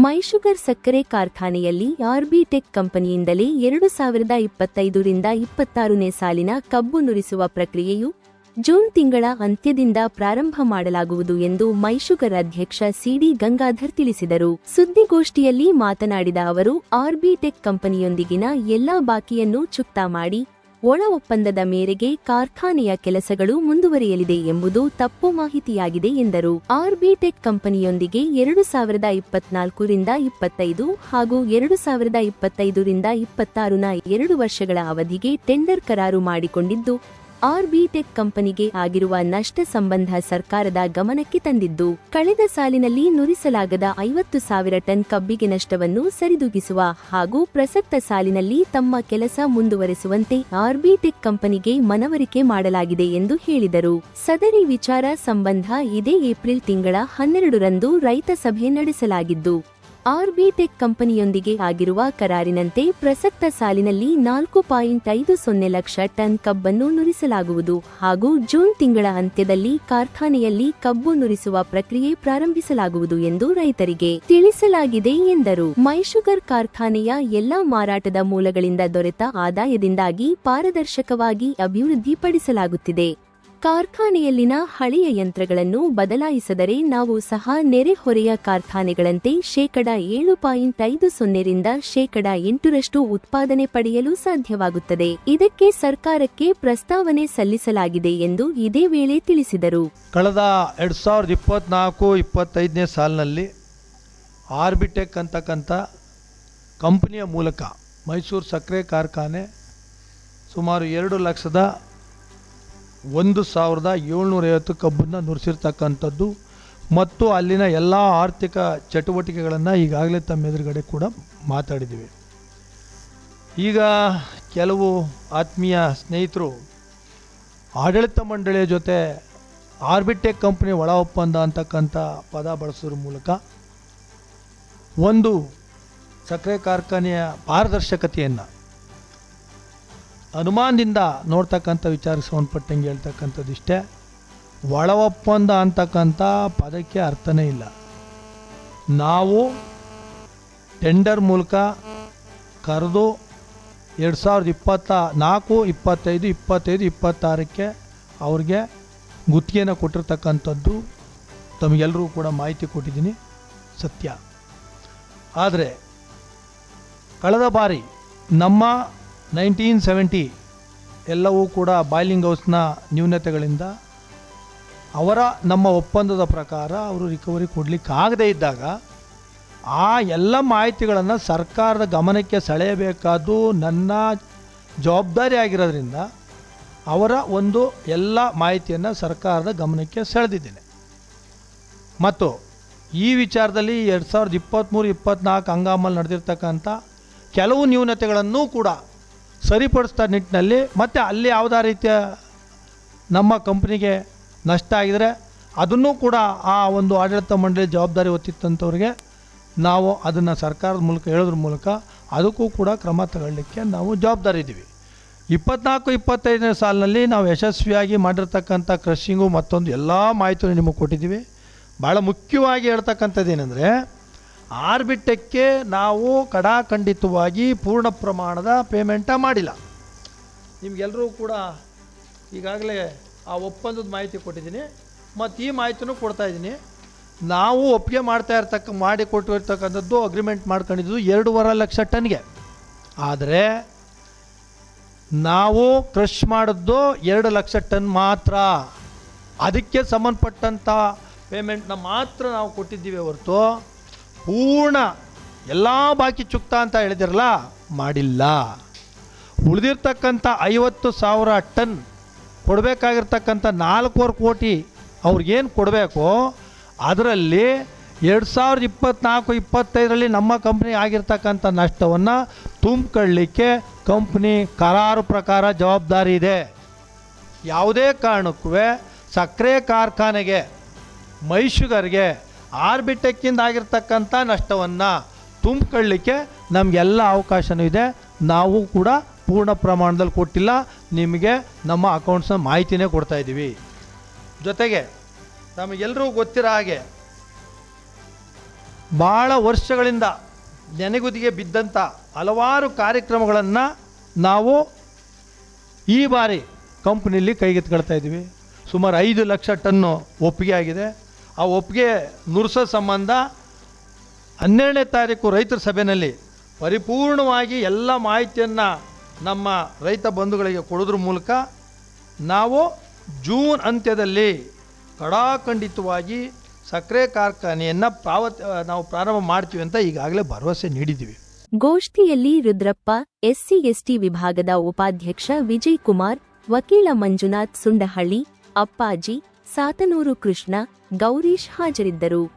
ಮೈಶುಗರ್ ಸಕ್ಕರೆ ಕಾರ್ಖಾನೆಯಲ್ಲಿ ಆರ್ಬಿಟೆಕ್ ಕಂಪನಿಯಿಂದಲೇ ಎರಡು ಸಾವಿರದ ಇಪ್ಪತ್ತೈದರಿಂದ ಇಪ್ಪತ್ತಾರನೇ ಸಾಲಿನ ಕಬ್ಬು ನುರಿಸುವ ಪ್ರಕ್ರಿಯೆಯು ಜೂನ್ ತಿಂಗಳ ಅಂತ್ಯದಿಂದ ಪ್ರಾರಂಭ ಮಾಡಲಾಗುವುದು ಎಂದು ಮೈಶುಗರ್ ಅಧ್ಯಕ್ಷ ಸಿಡಿ ಗಂಗಾಧರ್ ತಿಳಿಸಿದರು. ಸುದ್ದಿಗೋಷ್ಠಿಯಲ್ಲಿ ಮಾತನಾಡಿದ ಅವರು ಆರ್ಬಿಟೆಕ್ ಕಂಪನಿಯೊಂದಿಗಿನ ಎಲ್ಲಾ ಬಾಕಿಯನ್ನು ಚುಕ್ತಾ ಮಾಡಿ ಒಳ ಒಪ್ಪಂದದ ಮೇರೆಗೆ ಕಾರ್ಖಾನೆಯ ಕೆಲಸಗಳು ಮುಂದುವರಿಯಲಿದೆ ಎಂಬುದು ತಪ್ಪು ಮಾಹಿತಿಯಾಗಿದೆ ಎಂದರು. ಆರ್ಬಿಟೆಕ್ ಕಂಪನಿಯೊಂದಿಗೆ ಎರಡು ಸಾವಿರದ ಇಪ್ಪತ್ನಾಲ್ಕರಿಂದ ಇಪ್ಪತ್ತೈದು ಹಾಗೂ ಎರಡು ಸಾವಿರದ ಇಪ್ಪತ್ತೈದರಿಂದ ಇಪ್ಪತ್ತಾರುನ ಎರಡು ವರ್ಷಗಳ ಅವಧಿಗೆ ಟೆಂಡರ್ ಕರಾರು ಮಾಡಿಕೊಂಡಿದ್ದು ಆರ್ಬಿಟೆಕ್ ಕಂಪನಿಗೆ ಆಗಿರುವ ನಷ್ಟ ಸಂಬಂಧ ಸರ್ಕಾರದ ಗಮನಕ್ಕೆ ತಂದಿದ್ದು, ಕಳೆದ ಸಾಲಿನಲ್ಲಿ ನುರಿಸಲಾಗದ ಐವತ್ತು ಸಾವಿರ ಟನ್ ಕಬ್ಬಿಗೆ ನಷ್ಟವನ್ನು ಸರಿದೂಗಿಸುವ ಹಾಗೂ ಪ್ರಸಕ್ತ ಸಾಲಿನಲ್ಲಿ ತಮ್ಮ ಕೆಲಸ ಮುಂದುವರೆಸುವಂತೆ ಆರ್ಬಿಟೆಕ್ ಕಂಪನಿಗೆ ಮನವರಿಕೆ ಮಾಡಲಾಗಿದೆ ಎಂದು ಹೇಳಿದರು. ಸದರಿ ವಿಚಾರ ಸಂಬಂಧ ಇದೇ ಏಪ್ರಿಲ್ ತಿಂಗಳ ಹನ್ನೆರಡರಂದು ರೈತ ಸಭೆ ನಡೆಸಲಾಗಿದ್ದು ಆರ್ಬಿಟೆಕ್ ಕಂಪನಿಯೊಂದಿಗೆ ಆಗಿರುವ ಕರಾರಿನಂತೆ ಪ್ರಸಕ್ತ ಸಾಲಿನಲ್ಲಿ ನಾಲ್ಕು ಪಾಯಿಂಟ್ ಐದು ಸೊನ್ನೆ ಲಕ್ಷ ಟನ್ ಕಬ್ಬನ್ನು ನುರಿಸಲಾಗುವುದು ಹಾಗೂ ಜೂನ್ ತಿಂಗಳ ಅಂತ್ಯದಲ್ಲಿ ಕಾರ್ಖಾನೆಯಲ್ಲಿ ಕಬ್ಬು ನುರಿಸುವ ಪ್ರಕ್ರಿಯೆ ಪ್ರಾರಂಭಿಸಲಾಗುವುದು ಎಂದು ರೈತರಿಗೆ ತಿಳಿಸಲಾಗಿದೆ ಎಂದರು. ಮೈಶುಗರ್ ಕಾರ್ಖಾನೆಯ ಎಲ್ಲಾ ಮಾರಾಟದ ಮೂಲಗಳಿಂದ ದೊರೆತ ಆದಾಯದಿಂದಾಗಿ ಪಾರದರ್ಶಕವಾಗಿ ಅಭಿವೃದ್ಧಿಪಡಿಸಲಾಗುತ್ತಿದೆ. ಕಾರ್ಖಾನೆಯಲ್ಲಿನ ಹಳೆಯ ಯಂತ್ರಗಳನ್ನು ಬದಲಾಯಿಸದರೆ ನಾವು ಸಹ ನೆರೆಹೊರೆಯ ಕಾರ್ಖಾನೆಗಳಂತೆ ಶೇಕಡ ಏಳು ಪಾಯಿಂಟ್ ಐದು ಸೊನ್ನೆರಿಂದ ಶೇಕಡ ಎಂಟರಷ್ಟು ಉತ್ಪಾದನೆ ಪಡೆಯಲು ಸಾಧ್ಯವಾಗುತ್ತದೆ. ಇದಕ್ಕೆ ಸರ್ಕಾರಕ್ಕೆ ಪ್ರಸ್ತಾವನೆ ಸಲ್ಲಿಸಲಾಗಿದೆ ಎಂದು ಇದೇ ವೇಳೆ ತಿಳಿಸಿದರು. ಕಳೆದ ಎರಡು ಸಾವಿರದ ಇಪ್ಪತ್ನಾಲ್ಕು ಇಪ್ಪತ್ತೈದನೇ ಸಾಲಿನಲ್ಲಿ ಆರ್ಬಿಟೆಕ್ ಅಂತಕ್ಕಂಥ ಕಂಪನಿಯ ಮೂಲಕ ಮೈಸೂರು ಸಕ್ಕರೆ ಕಾರ್ಖಾನೆ ಸುಮಾರು ಎರಡು ಲಕ್ಷದ ಒಂದು ಸಾವಿರದ ಏಳ್ನೂರೈವತ್ತು ಕಬ್ಬನ್ನು ನುರಿಸಿರ್ತಕ್ಕಂಥದ್ದು ಮತ್ತು ಅಲ್ಲಿನ ಎಲ್ಲ ಆರ್ಥಿಕ ಚಟುವಟಿಕೆಗಳನ್ನು ಈಗಾಗಲೇ ತಮ್ಮ ಎದುರುಗಡೆ ಕೂಡ ಮಾತಾಡಿದ್ದೀವಿ. ಈಗ ಕೆಲವು ಆತ್ಮೀಯ ಸ್ನೇಹಿತರು ಆಡಳಿತ ಮಂಡಳಿಯ ಜೊತೆ ಆರ್ಬಿಟೆಕ್ ಕಂಪ್ನಿ ಒಳ ಒಪ್ಪಂದ ಅಂತಕ್ಕಂಥ ಪದ ಬಳಸೋದ್ರ ಮೂಲಕ ಒಂದು ಸಕ್ಕರೆ ಕಾರ್ಖಾನೆಯ ಪಾರದರ್ಶಕತೆಯನ್ನು ಅನುಮಾನದಿಂದ ನೋಡ್ತಕ್ಕಂಥ ವಿಚಾರಕ್ಕೆ ಸಂಬಂಧಪಟ್ಟಂಗೆ ಹೇಳ್ತಕ್ಕಂಥದ್ದಿಷ್ಟೇ ಒಳ ಒಪ್ಪಂದ ಅಂತಕ್ಕಂಥ ಪದಕ್ಕೆ ಅರ್ಥನೇ ಇಲ್ಲ. ನಾವು ಟೆಂಡರ್ ಮೂಲಕ ಕರೆದು ಎರಡು ಸಾವಿರದ ಇಪ್ಪತ್ತ ನಾಲ್ಕು, ಇಪ್ಪತ್ತೈದು ಇಪ್ಪತ್ತೈದು, ಇಪ್ಪತ್ತಾರಕ್ಕೆ ಅವ್ರಿಗೆ ಗುತ್ತಿಗೆನ ಕೊಟ್ಟಿರ್ತಕ್ಕಂಥದ್ದು ತಮಗೆಲ್ಲರೂ ಕೂಡ ಮಾಹಿತಿ ಕೊಟ್ಟಿದ್ದೀನಿ. ಸತ್ಯ. ಆದರೆ, ಕಳೆದ ಬಾರಿ ನಮ್ಮ ನೈನ್ಟೀನ್ ಸೆವೆಂಟಿ ಎಲ್ಲವೂ ಕೂಡ ಬಾಯ್ಲಿಂಗ್ ಹೌಸ್ನ ನ್ಯೂನತೆಗಳಿಂದ ಅವರ, ನಮ್ಮ ಒಪ್ಪಂದದ ಪ್ರಕಾರ ಅವರು ರಿಕವರಿ ಕೊಡಲಿಕ್ಕೆ ಆಗದೇ ಇದ್ದಾಗ ಆ ಎಲ್ಲ ಮಾಹಿತಿಗಳನ್ನು ಸರ್ಕಾರದ ಗಮನಕ್ಕೆ ಸೆಳೆಯಬೇಕಾದ್ದು ನನ್ನ ಜವಾಬ್ದಾರಿ ಆಗಿರೋದ್ರಿಂದ ಅವರ ಒಂದು ಎಲ್ಲ ಮಾಹಿತಿಯನ್ನು ಸರ್ಕಾರದ ಗಮನಕ್ಕೆ ಸೆಳೆದಿದ್ದೇನೆ. ಮತ್ತು ಈ ವಿಚಾರದಲ್ಲಿ ಎರಡು ಸಾವಿರದ ಇಪ್ಪತ್ತ್ಮೂರು, ಇಪ್ಪತ್ತ್ನಾಲ್ಕು ಹಂಗಾಮಲ್ಲಿ ನಡೆದಿರ್ತಕ್ಕಂಥ ಕೆಲವು ನ್ಯೂನತೆಗಳನ್ನು ಕೂಡ ಸರಿಪಡಿಸ್ತಾ ನಿಟ್ಟಿನಲ್ಲಿ ಮತ್ತು ಅಲ್ಲಿ ಯಾವುದೇ ರೀತಿಯ ನಮ್ಮ ಕಂಪ್ನಿಗೆ ನಷ್ಟ ಆಗಿದರೆ ಅದನ್ನು ಕೂಡ ಆ ಒಂದು ಆಡಳಿತ ಮಂಡಳಿ ಜವಾಬ್ದಾರಿ ಹೊತ್ತಿತ್ತಂಥವ್ರಿಗೆ ನಾವು ಅದನ್ನು ಸರ್ಕಾರದ ಮೂಲಕ ಹೇಳೋದ್ರ ಮೂಲಕ ಅದಕ್ಕೂ ಕೂಡ ಕ್ರಮ ತಗೊಳ್ಳಿಕ್ಕೆ ನಾವು ಜವಾಬ್ದಾರಿ ಇದ್ದೀವಿ ಇಪ್ಪತ್ನಾಲ್ಕು, ಇಪ್ಪತ್ತೈದನೇ ಸಾಲಿನಲ್ಲಿ ನಾವು ಯಶಸ್ವಿಯಾಗಿ ಮಾಡಿರ್ತಕ್ಕಂಥ ಕ್ರಷಿಂಗು ಮತ್ತೊಂದು ಎಲ್ಲ ಮಾಹಿತಿಯನ್ನು ನಿಮಗೆ ಕೊಟ್ಟಿದ್ದೀವಿ. ಭಾಳ ಮುಖ್ಯವಾಗಿ ಹೇಳ್ತಕ್ಕಂಥದ್ದು ಏನಂದರೆ ಆರ್ಬಿಟೆಕ್ಕೆ ನಾವು ಕಡಾಖಂಡಿತವಾಗಿ ಪೂರ್ಣ ಪ್ರಮಾಣದ ಪೇಮೆಂಟ ಮಾಡಿಲ್ಲ. ನಿಮಗೆಲ್ಲರೂ ಕೂಡ ಈಗಾಗಲೇ ಆ ಒಪ್ಪಂದದ ಮಾಹಿತಿ ಕೊಟ್ಟಿದ್ದೀನಿ. ಮತ್ತು ಈ ಮಾಹಿತಿನೂ ಕೊಡ್ತಾ ಇದ್ದೀನಿ. ನಾವು ಒಪ್ಪಿಗೆ ಮಾಡ್ತಾ ಇರ್ತಕ್ಕ, ಮಾಡಿ ಕೊಟ್ಟಿರ್ತಕ್ಕಂಥದ್ದು ಅಗ್ರಿಮೆಂಟ್ ಮಾಡ್ಕೊಂಡಿದ್ದು ಎರಡೂವರೆ ಲಕ್ಷ ಟನ್ಗೆ. ಆದರೆ ನಾವು ಕ್ರಷ್ ಮಾಡಿದ್ದು ಎರಡು ಲಕ್ಷ ಟನ್ ಮಾತ್ರ. ಅದಕ್ಕೆ ಸಂಬಂಧಪಟ್ಟಂಥ ಪೇಮೆಂಟ್ನ ಮಾತ್ರ ನಾವು ಕೊಟ್ಟಿದ್ದೀವಿ ಹೊರತು ಪೂರ್ಣ ಎಲ್ಲ ಬಾಕಿ ಚುಕ್ತ ಅಂತ ಹೇಳಿದಿರಲ್ಲ, ಮಾಡಿಲ್ಲ. ಉಳಿದಿರ್ತಕ್ಕಂಥ ಐವತ್ತು ಸಾವಿರ ಟನ್ ಕೊಡಬೇಕಾಗಿರ್ತಕ್ಕಂಥ ನಾಲ್ಕೂವರೆ ಕೋಟಿ ಅವ್ರಿಗೇನು ಕೊಡಬೇಕು? ಅದರಲ್ಲಿ ಎರಡು ಸಾವಿರದ ಇಪ್ಪತ್ತ್ನಾಲ್ಕು ಇಪ್ಪತ್ತೈದರಲ್ಲಿ ನಮ್ಮ ಕಂಪ್ನಿ ಆಗಿರ್ತಕ್ಕಂಥ ನಷ್ಟವನ್ನು ತುಂಬ್ಕೊಳ್ಳಿಕ್ಕೆ ಕಂಪ್ನಿ ಕರಾರು ಪ್ರಕಾರ ಜವಾಬ್ದಾರಿ ಇದೆ. ಯಾವುದೇ ಕಾರಣಕ್ಕೂ ಸಕ್ಕರೆ ಕಾರ್ಖಾನೆಗೆ ಮೈಶುಗರ್ಗೆ ಆರ್ಬಿಟೆಕ್ಕಿಂದ ಆಗಿರ್ತಕ್ಕಂಥ ನಷ್ಟವನ್ನು ತುಂಬಿಕೊಳ್ಳಿಕ್ಕೆ ನಮಗೆಲ್ಲ ಅವಕಾಶವೂ ಇದೆ. ನಾವು ಕೂಡ ಪೂರ್ಣ ಪ್ರಮಾಣದಲ್ಲಿ ಕೊಟ್ಟಿಲ್ಲ. ನಿಮಗೆ ನಮ್ಮ ಅಕೌಂಟ್ಸ್ನ ಮಾಹಿತಿನೇ ಕೊಡ್ತಾ ಇದ್ದೀವಿ. ಜೊತೆಗೆ ನಮಗೆಲ್ಲರೂ ಗೊತ್ತಿರೋ ಹಾಗೆ ಭಾಳ ವರ್ಷಗಳಿಂದ ನೆನೆಗುದಿಗೆ ಬಿದ್ದಂಥ ಹಲವಾರು ಕಾರ್ಯಕ್ರಮಗಳನ್ನು ನಾವು ಈ ಬಾರಿ ಕಂಪ್ನಿಲಿ ಕೈಗೆತ್ಕೊಳ್ತಾ ಇದ್ದೀವಿ. ಸುಮಾರು ಐದು ಲಕ್ಷ ಟನ್ನು ಒಪ್ಪಿಗೆ ಆಗಿದೆ. ಆ ಒಪ್ಪಿಗೆ ನುರಿಸೋ ಸಂಬಂಧ ಹನ್ನೆರಡನೇ ತಾರೀಕು ರೈತರ ಸಭೆಯಲ್ಲಿ ಪರಿಪೂರ್ಣವಾಗಿ ಎಲ್ಲ ಮಾಹಿತಿಯನ್ನು ನಮ್ಮ ರೈತ ಬಂಧುಗಳಿಗೆ ಕೊಡೋದ್ರ ಮೂಲಕ ನಾವು ಜೂನ್ ಅಂತ್ಯದಲ್ಲಿ ಕಡಾಖಂಡಿತವಾಗಿ ಸಕ್ಕರೆ ಕಾರ್ಖಾನೆಯನ್ನು ಪಾವತಿ ನಾವು ಪ್ರಾರಂಭ ಮಾಡ್ತೀವಿ ಅಂತ ಈಗಾಗಲೇ ಭರವಸೆ ನೀಡಿದ್ದೀವಿ. ಗೋಷ್ಠಿಯಲ್ಲಿ ರುದ್ರಪ್ಪ, ಎಸ್ಸಿ, ಎಸ್ಟಿ ವಿಭಾಗದ ಉಪಾಧ್ಯಕ್ಷ ವಿಜಯ್ ಕುಮಾರ್, ವಕೀಲ ಮಂಜುನಾಥ್ ಸುಂಡಹಳ್ಳಿ, ಅಪ್ಪಾಜಿ ಸಾತನೂರು ಕೃಷ್ಣ ಗೌರೀಶ್ ಹಾಜರಿದ್ದರು.